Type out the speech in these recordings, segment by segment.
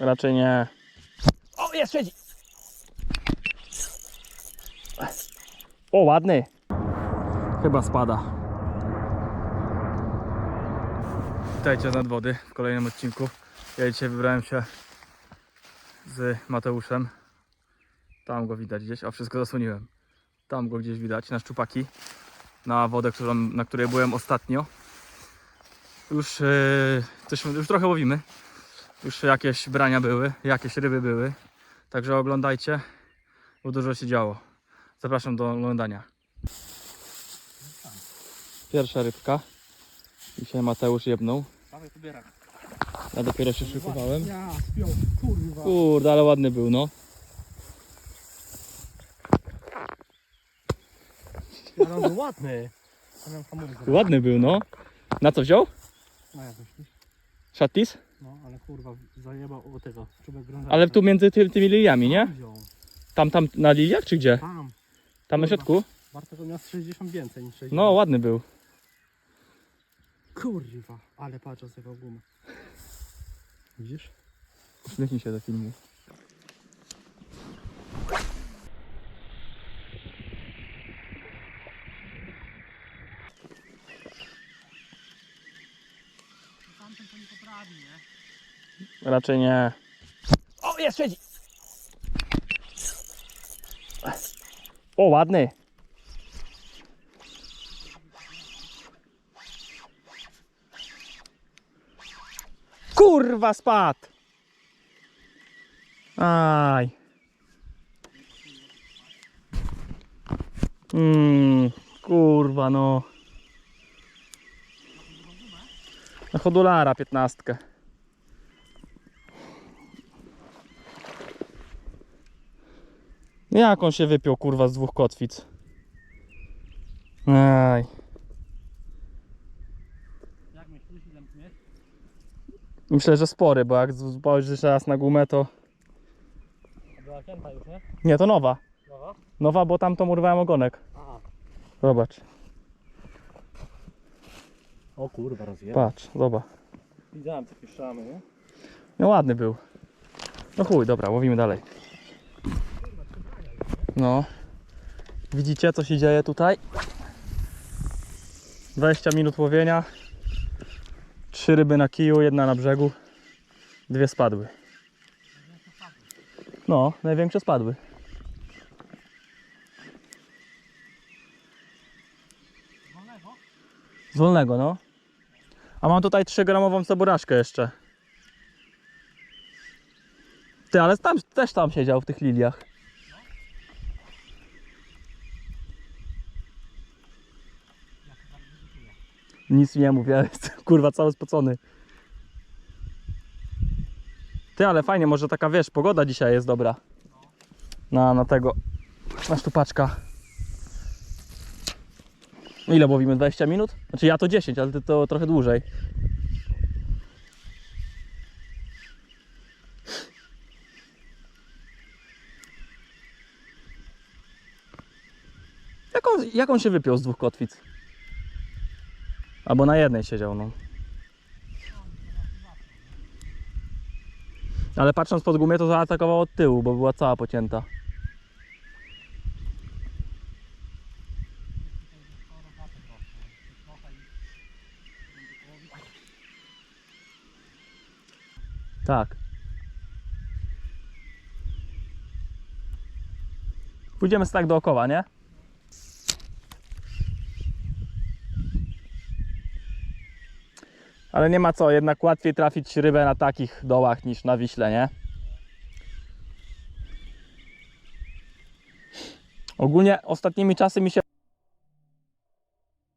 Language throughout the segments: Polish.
Raczej nie. O, jest, siedzi! O, ładny. Chyba spada. Witajcie z nadwody w kolejnym odcinku. Ja dzisiaj wybrałem się z Mateuszem. Tam go widać gdzieś, a wszystko zasłoniłem. Tam go gdzieś widać, na szczupaki. Na wodę, którą, na której byłem ostatnio. Już, yy, coś, już trochę łowimy. Już jakieś brania były, jakieś ryby były. Także oglądajcie, bo dużo się działo. Zapraszam do oglądania. Pierwsza rybka. Dzisiaj Mateusz jebnął. Ja dopiero się szykowałem. Kurde, ale ładny był, no. Ale on był ładny. Ładny był, no. Na co wziął? No jak myślisz? Szatis? No ale kurwa zajebał o tego czubek grąża. Ale tu między ty, tymi liliami, nie? Wziął. Tam, tam na liliach, czy gdzie? Tam. Tam na Kurwa. środku? Bartek miał z 60 więcej niż 60. No, ładny był. Kurwa, ale patrz tego gumę. Widzisz? Uśmiechnij się do filmu. Tamten to nie poprawi, nie? Raczej nie. O, jest, siedzi! O, ładny. Kurwa, spadł! Aj. Mm, kurwa, no. Na chodulara piętnastkę. Jak on się wypiął, kurwa, z dwóch kotwic? Aj. Jak myślisz, ile mnie? Myślę, że spory, bo jak spojrzysz raz na gumę, to... To była kięta już, nie? Nie, to nowa. Nowa? Nowa, bo tam urwałem ogonek. A. Zobacz, O kurwa, rozjebał. patrz, zobacz. Widziałem co piszczamy, nie? No ładny był. No chuj, dobra, łowimy dalej. No. Widzicie, co się dzieje tutaj? 20 minut łowienia. Trzy ryby na kiju, jedna na brzegu. Dwie spadły. No, największe spadły. Wolnego? Z wolnego, no. A mam tutaj 3 gramową ceburaszkę jeszcze. Ty, ale tam, też tam siedział w tych liliach. Nic nie mów, ja jestem kurwa cały spocony. Ty, ale fajnie, może taka wiesz, pogoda dzisiaj jest dobra. Na, na tego, na sztupaczka. Ile łowimy? 20 minut? Znaczy ja to 10, ale ty to trochę dłużej. Jak on, jak on się wypiął z dwóch kotwic? Albo na jednej siedział, no. Ale patrząc pod gumię, to zaatakował od tyłu, bo była cała pocięta. Tak. Pójdziemy tak dookoła, nie? Ale nie ma co, jednak łatwiej trafić rybę na takich dołach niż na Wiśle, nie? Ogólnie ostatnimi czasy mi się...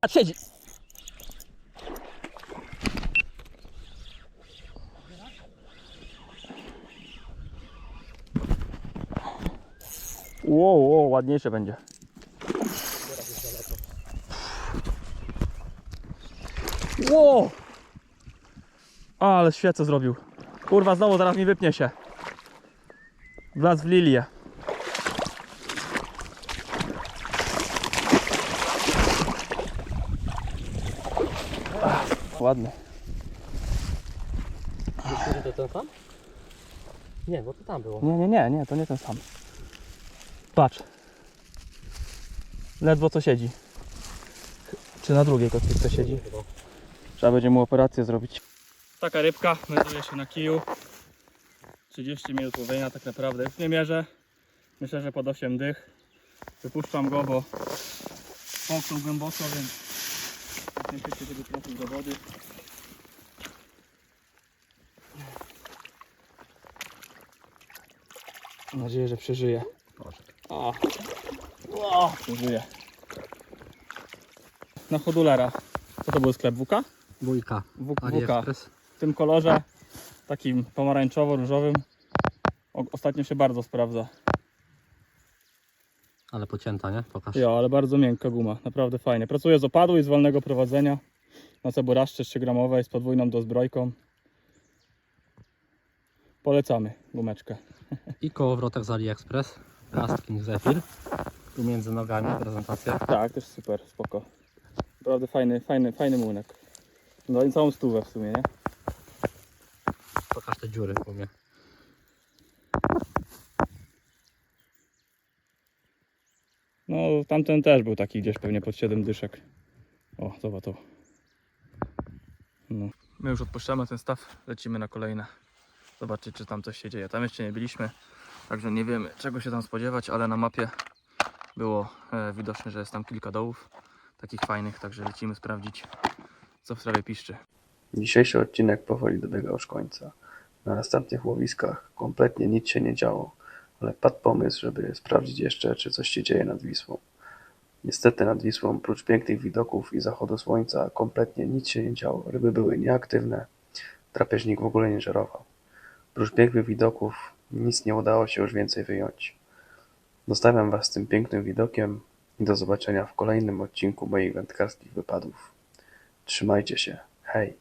A, Siedzi! Wow, wow, ładniejsze będzie. Wow! Ale świecę zrobił. Kurwa, znowu zaraz mi wypnie się. Wlazł w lilię. Ładny. To ten sam? Nie, bo to tam było. Nie, nie, nie, nie, to nie ten sam. Patrz. Ledwo co siedzi. Czy na drugiej kotwiczce siedzi? Trzeba będzie mu operację zrobić. Taka rybka melduje się na kiju. 30 minut łowienia tak naprawdę. Już nie mierzę. Myślę, że pod 8 dych. Wypuszczam go, bo połknął głęboko, więc nie chcecie tego trafił do wody. Mam nadzieję, że przeżyje. O, o, przeżyje. Na chodulera. Co to był sklep WK? Bójka. W- WK. AliExpress. W tym kolorze, takim pomarańczowo-różowym. O- Ostatnio się bardzo sprawdza. Ale pocięta, nie? Pokaż. Jo, ale bardzo miękka guma, naprawdę fajnie. Pracuje z opadu i z wolnego prowadzenia. Na ceburaszcze 3 gramowej z podwójną dozbrojką. Polecamy gumeczkę. I kołowrotek z AliExpress. Cast King Zephyr. Tu między nogami prezentacja. Tak, też super, spoko. Naprawdę fajny, fajny, fajny młynek. No i całą stówę w sumie, nie? Pokaż te dziury w gumie. No tamten też był taki gdzieś pewnie pod 7 dyszek. O, zobacz to. No. My już odpuszczamy ten staw, lecimy na kolejne. Zobaczyć czy tam coś się dzieje. Tam jeszcze nie byliśmy, także nie wiemy czego się tam spodziewać, ale na mapie było e, widoczne, że jest tam kilka dołów takich fajnych, także lecimy sprawdzić co w trawie piszczy. Dzisiejszy odcinek powoli dobiega już końca. Na następnych łowiskach kompletnie nic się nie działo, ale padł pomysł, żeby sprawdzić jeszcze, czy coś się dzieje nad Wisłą. Niestety nad Wisłą, prócz pięknych widoków i zachodu słońca, kompletnie nic się nie działo. Ryby były nieaktywne, drapieżnik w ogóle nie żerował. Prócz pięknych widoków nic nie udało się już więcej wyjąć. Zostawiam Was z tym pięknym widokiem i do zobaczenia w kolejnym odcinku moich wędkarskich wypadów. Trzymajcie się. Hej!